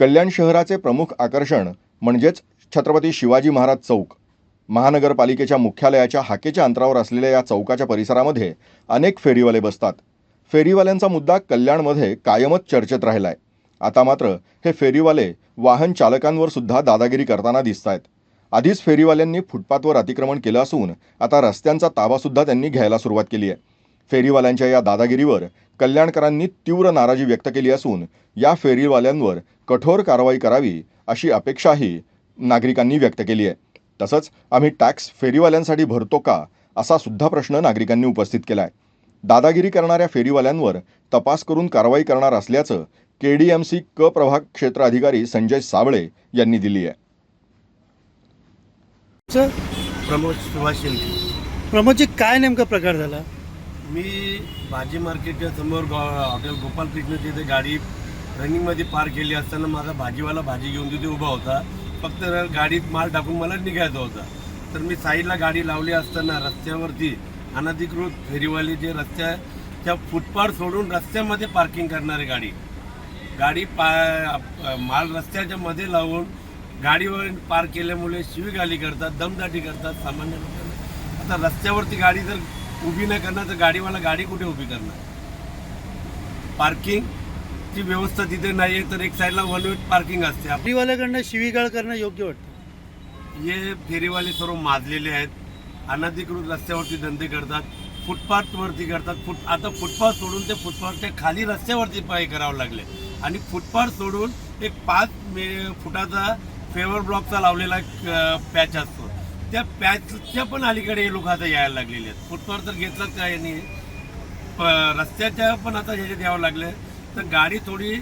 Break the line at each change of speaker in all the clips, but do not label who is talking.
कल्याण शहराचे प्रमुख आकर्षण म्हणजेच छत्रपती शिवाजी महाराज चौक. महानगरपालिकेच्या मुख्यालयाच्या हाकेच्या अंतरावर असलेल्या या चौकाच्या परिसरामध्ये अनेक फेरीवाले बसतात. फेरीवाल्यांचा मुद्दा कल्याणमध्ये कायमच चर्चेत राहिला आहे आता मात्र हे फेरीवाले वाहन चालकांवर सुद्धा दादागिरी करताना दिसत आहेत आधीच फेरीवाल्यांनी फुटपाथवर अतिक्रमण केलं असून आता रस्त्यांचा ताबासुद्धा त्यांनी घ्यायला सुरुवात केली आहे. फेरीवाल्यांच्या या दादागिरीवर कल्याणकरांनी तीव्र नाराजी व्यक्त केली असून या फेरीवाल्यांवर कठोर कारवाई करावी अशी अपेक्षाही नागरिकांनी व्यक्त केली आहे. तसंच आम्ही टॅक्स फेरीवाल्यांसाठी भरतो का असा सुद्धा प्रश्न नागरिकांनी उपस्थित केला आहे दादागिरी करणाऱ्या फेरीवाल्यांवर तपास करून कारवाई करणार असल्याचं के डी एम सी क प्रभाग क्षेत्र अधिकारी संजय साबळे यांनी दिली आहे.
सर?
प्रमोद सुभाष
प्रमोदजी काय नेमका प्रकार झाला?
मी भाजी मार्केटच्या समोर गो हॉटेल गोपाल कृष्ण तिथे गाडी रनिंगमध्ये पार केली असताना माझा भाजीवाला भाजी घेऊन तिथे उभा होता. फक्त गाडीत माल टाकून मला निघायचा होता. तर मी साईडला गाडी लावली असताना रस्त्यावरती अनधिकृत फेरीवाले जे रस्त्याच्या फुटपाथ सोडून रस्त्यामध्ये पार्किंग करणारी गाडी. गाडी पा माल रस्त्याच्या मध्ये लावून गाडीवर पार्क केल्यामुळे शिवीगाली करतात दमदाटी करतात सामान्य लोकांना आता रस्त्यावरती गाडी जर उभी नाही करणार तर गाडीवाला गाडी कुठे उभी करणार? पार्किंग पार्किंगची व्यवस्था तिथे नाही आहे तर एक साईडला वन वे पार्किंग असते.
फेरीवाल्याकडनं शिवीगाळ करणं योग्य वाटतं?
हे फेरीवाले सर्व माजलेले आहेत. अनधिकृत रस्त्यावरती धंदे करतात फुटपाथवरती करतात. फुट आता फुटपाथ सोडून ते फुटपाथच्या खाली रस्त्यावरती पाय करावं लागले. आणि फुटपाथ सोडून एक पाच मे फुटाचा फेवर ब्लॉकचा लावलेला पॅच असतो. त्या पॅचच्या पण अलीकडे हे लोक आता यायला लागलेले आहेत. फुटपाथ तर घेतलाच काय नाही. प- रस्त्याच्या पण आता ह्याच्यात यावं लागले तर गाडी थोडी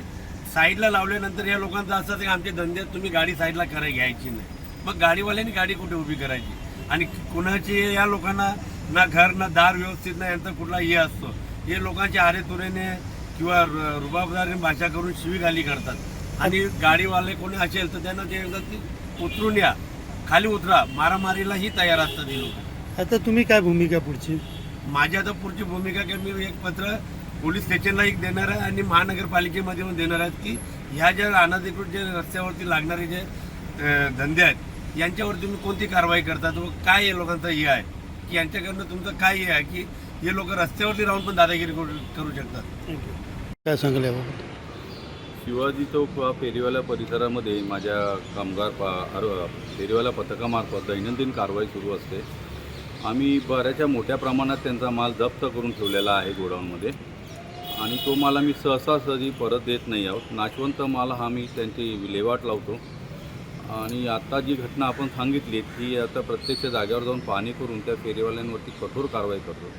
साईडला लावल्यानंतर या लोकांचं असं की आमच्या धंद्यात तुम्ही गाडी साईडला करायला घ्यायची नाही. मग गाडीवाल्यांनी गाडी कुठे उभी करायची? आणि कुणाची या लोकांना ना घर ना दार व्यवस्थित ना यांचा कुठला हे असतो. हे लोकांच्या आरे तुरेने किंवा रुबाबदारीने भाषा करून शिवीगाली करतात. आणि गाडीवाले कोणी असेल तर त्यांना ते की उतरून या. खाली उतरा. मारामारीलाही तयार असतात हे लोक.
आता तुम्ही काय भूमिका पुढची?
माझी आता पुढची भूमिका की मी एक पत्र पोलीस स्टेशनला एक देणार आहे आणि महानगरपालिकेमध्ये पण देणार आहेत की ह्या ज्या अनधिकृत जे रस्त्यावरती लागणारे जे धंदे आहेत यांच्यावर तुम्ही कोणती कारवाई करतात व काय या लोकांचं हे आहे? की यांच्याकडनं तुमचं काय हे आहे की हे लोक रस्त्यावरती राहून पण दादागिरी करू शकतात?
काय सांगाल
शिवाजी चौक वा फेरीवाला परिसरामध्ये माझ्या कामगार फेरीवाला पथकामार्फत दैनंदिन कारवाई सुरू असते. आम्ही बऱ्याचशा मोठ्या प्रमाणात त्यांचा माल जप्त करून ठेवलेला आहे गोडाऊनमध्ये. आणि तो माल आम्ही सहसा सहजी परत देत नाही आहोत. नाशवंत माल हा मी त्यांची विल्हेवाट लावतो. आणि आता जी घटना आपण सांगितली ती आता प्रत्यक्ष जागेवर जाऊन पाहणी करून त्या फेरीवाल्यांवरती कठोर कारवाई करतो.